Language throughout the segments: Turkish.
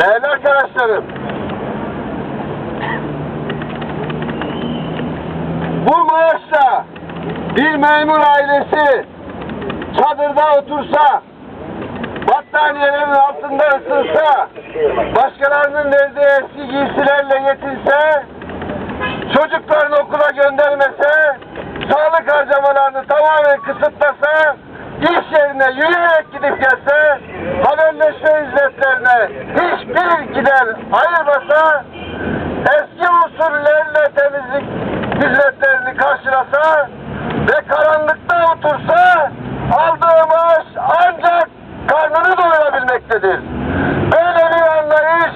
Değerli arkadaşlarım, bu maaşla bir memur ailesi çadırda otursa, battaniyelerin altında ısınsa, başkalarının verdiği eski giysilerle yetinse, hizmetlerini karşılasa ve karanlıkta otursa, aldığı maaş ancak karnını doyurabilmektedir. Böyle bir anlayış,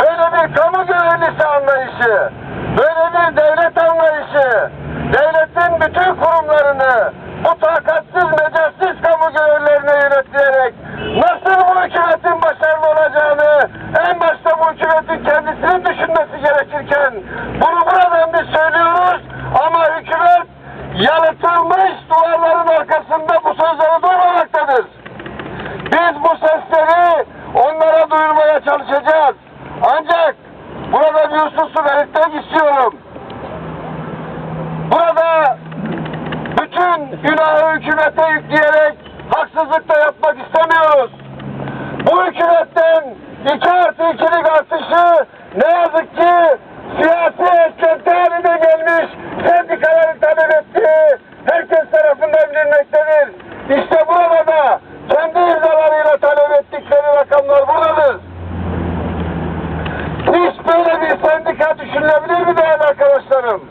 böyle bir kamu görevlisi anlayışı, böyle bir devlet anlayışı, devletin bütün kurumlarını bu takatsiz, mecatsiz kamu görevlerine yönetleyerek nasıl bu hükümetin başarılı olacağını en başta bu hükümetin kendisinin düşünmesi gerekirken bunu buradan biz söylüyoruz ama yalıtılmış duvarların arkasında bu sözleri duymamaktadır. Biz bu sesleri onlara duyurmaya çalışacağız. Ancak burada bir hususu belirtmek istiyorum. Burada bütün günahı hükümete yükleyerek haksızlık da yapmak istemiyoruz. Bu hükümetten iki artı ikilik artışı ne yazık ki siyasi eklenti haline gelmiş sendikaların talep ettiği herkes bilinmektedir. İşte burada da kendi imzalarıyla talep ettikleri rakamlar buradadır. Hiç böyle bir sendika düşünülebilir mi değerli arkadaşlarım?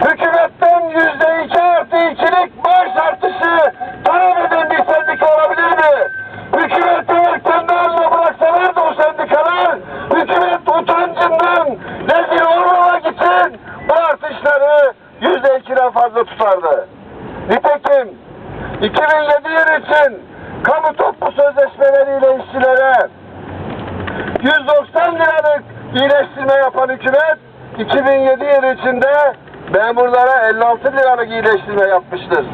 Hükümetten yüzde iki artı ikilik maaş artışı talep eden bir sendika olabilir mi? Hükümeti kendi haline bıraksalar da o sendikalar hükümet utancından rezil olmamak için bu artışları yüzde ikiden fazla tutardı. Nitekim 2007 yıl için kamu toplu sözleşmeleriyle işçilere 190 liralık iyileştirme yapan hükümet 2007 yılı içinde memurlara 56 liralık iyileştirme yapmıştır.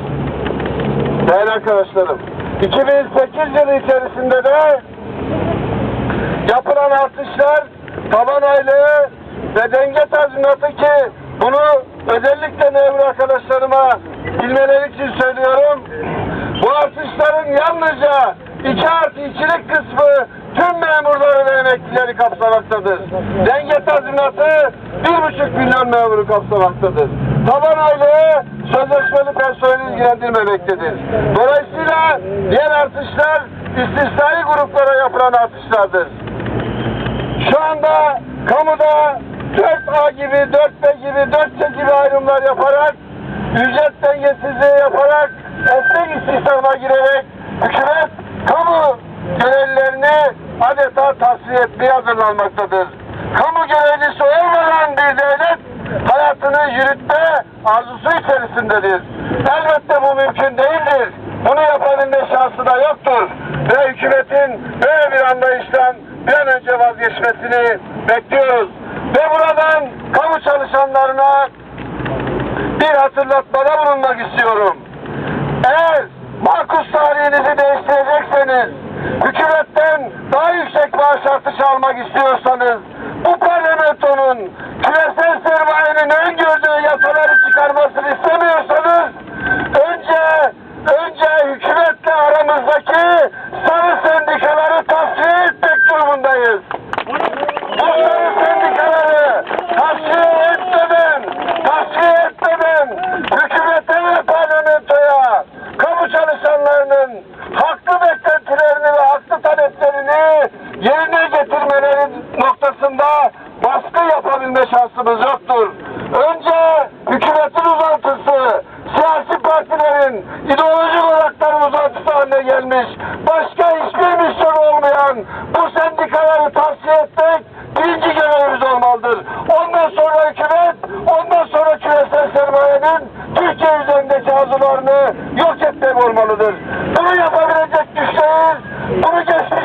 Değerli arkadaşlarım, 2008 yılı içerisinde de yapılan artışlar taban aylığı ve denge tazminatı ki bunu özellikle memur arkadaşlarıma bilmeleri için söylüyorum. Bu artışların yalnızca 2 artı 2'lik kısmı tüm memurları ve emeklileri kapsamaktadır. Denge tazminatı 1,5 milyon memuru kapsamaktadır. Taban aylığı sözleşmeli personeli ilgilendirmemektedir. Dolayısıyla diğer artışlar istisnai gruplara yapılan artışlardır. Şu anda kamuda 4A gibi, 4B gibi, 4C gibi ayrımlar yaparak, ücret dengesizliği yaparak, esnek istihdama girerek hükümet kamu görevlilerini adeta tasfiye etmeye hazırlanmaktadır. Kamu görevlisi olmayan bir devlet hayatını yürütme arzusu içerisindedir. Elbette bu mümkün değildir. Bunu yapabilme şansı da yoktur. Ve hükümetin böyle bir anlayıştan bir an önce vazgeçmesini bekliyoruz. Ve buradan kamu çalışanlarına bir hatırlatmada bulunmak istiyorum. Eğer makus tarihinizi değiştirecekseniz, hükümetten daha yüksek maaş artışı almak istiyorsanız, bu parlamentonun küresel sermayenin öngördüğü yasaları çıkarmasını istemiyorsanız, yerine getirmeleri noktasında baskı yapabilme şansımız yoktur. Önce hükümetin uzantısı, siyasi partilerin ideolojik olaraktan uzantısı haline gelmiş, başka hiçbir misyon olmayan bu sendikaları tavsiye etmek birinci görevimiz olmalıdır. Ondan sonra hükümet, ondan sonra küresel sermayenin Türkiye üzerindeki arzularını yok etmek olmalıdır. Bunu yapabilecek güçteyiz, bunu geçmiş